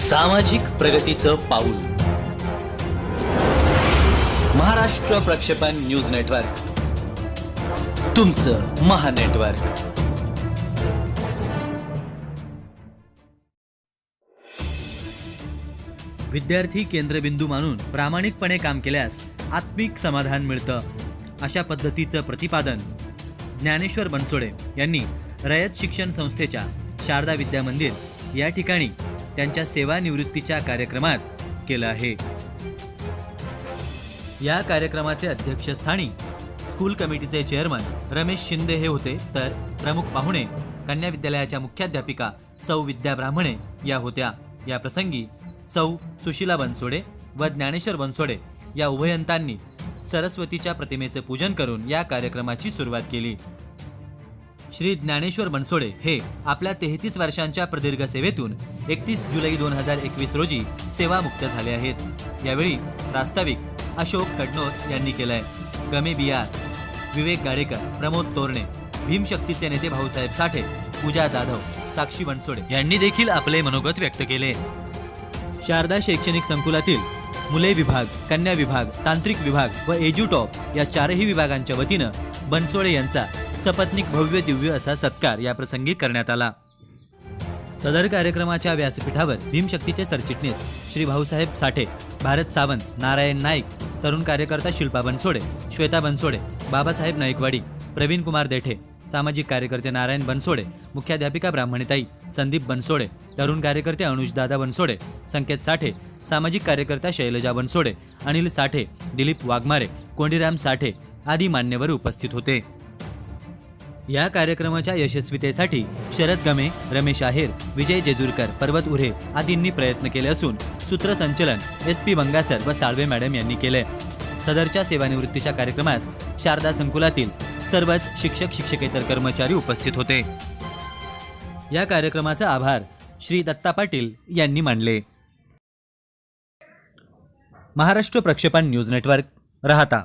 सामाजिक प्रगतीचं पाऊल. महाराष्ट्र प्रक्षेपण न्यूज नेटवर्क. तुमचं महानेटवर्क विद्यार्थी केंद्रबिंदू मानून प्रामाणिकपणे काम केल्यास आत्मिक समाधान मिळतं. अशा पद्धतीचं प्रतिपादन ज्ञानेश्वर बनसोडे यांनी रयत शिक्षण संस्थेच्या शारदा विद्या मंदिर या ठिकाणी त्यांच्या सेवानिवृत्तीच्या कार्यक्रमात केलं आहे. या कार्यक्रमाचे अध्यक्षस्थानी स्कूल कमिटीचे चेअरमन रमेश शिंदे हे होते. तर प्रमुख पाहुणे कन्या विद्यालयाच्या मुख्याध्यापिका सौ विद्या ब्राह्मणे या होत्या. या प्रसंगी सौ सुशीला बनसोडे व ज्ञानेश्वर बनसोडे या उभयंतांनी सरस्वतीच्या प्रतिमेचे पूजन करून या कार्यक्रमाची सुरुवात केली. श्री ज्ञानेश्वर बनसोडे हे आपल्या तेहतीस वर्षांच्या प्रदीर्घ सेवेतून एकतीस जुलै दोन हजार एकवीस रोजी सेवामुक्त झाले आहेत. यावेळी प्रास्ताविक अशोक कडनोर यांनी केलंय. गमे बियार विवेक गाडेकर प्रमोद तोरणे भीमशक्तीचे नेते भाऊसाहेब साठे पूजा जाधव साक्षी बनसोडे यांनी देखील आपले मनोगत व्यक्त केले. शारदा शैक्षणिक संकुलातील मुले विभाग कन्या विभाग तांत्रिक विभाग व एज्युटॉप या चारही विभागांच्या वतीनं बनसोडे यांचा सपत्निक भव्य दिव्य असा सत्कार या प्रसंगी करण्यात आला. सदर कार्यक्रमाच्या व्यासपीठावर भीमशक्तीचे सरचिटणीस श्री भाऊसाहेब साठे भारत सावंत नारायण नाईक तरुण कार्यकर्ता शिल्पा बनसोडे श्वेता बनसोडे बाबासाहेब नाईकवाडी प्रवीण कुमार देठे सामाजिक कार्यकर्ते नारायण बनसोडे मुख्याध्यापिका ब्राह्मणीताई संदीप बनसोडे तरुण कार्यकर्ते अनुजदादा बनसोडे संकेत साठे सामाजिक कार्यकर्त्या शैलजा बनसोडे अनिल साठे दिलीप वाघमारे कोंडीराम साठे आदी मान्यवर उपस्थित होते. या कार्यक्रमाच्या यशस्वीतेसाठी शरद गमे रमेश आहेर विजय जेजूरकर पर्वत उरे आदींनी प्रयत्न केले असून सूत्रसंचलन एस पी बंगासर व साळवे मॅडम यांनी केले. सदरच्या सेवानिवृत्तीच्या कार्यक्रमास शारदा संकुलातील सर्वच शिक्षक शिक्षकेतर कर्मचारी उपस्थित होते. या कार्यक्रमाचा आभार श्री दत्ता पाटील यांनी मानले. महाराष्ट्र प्रक्षेपण न्यूज नेटवर्क राहता.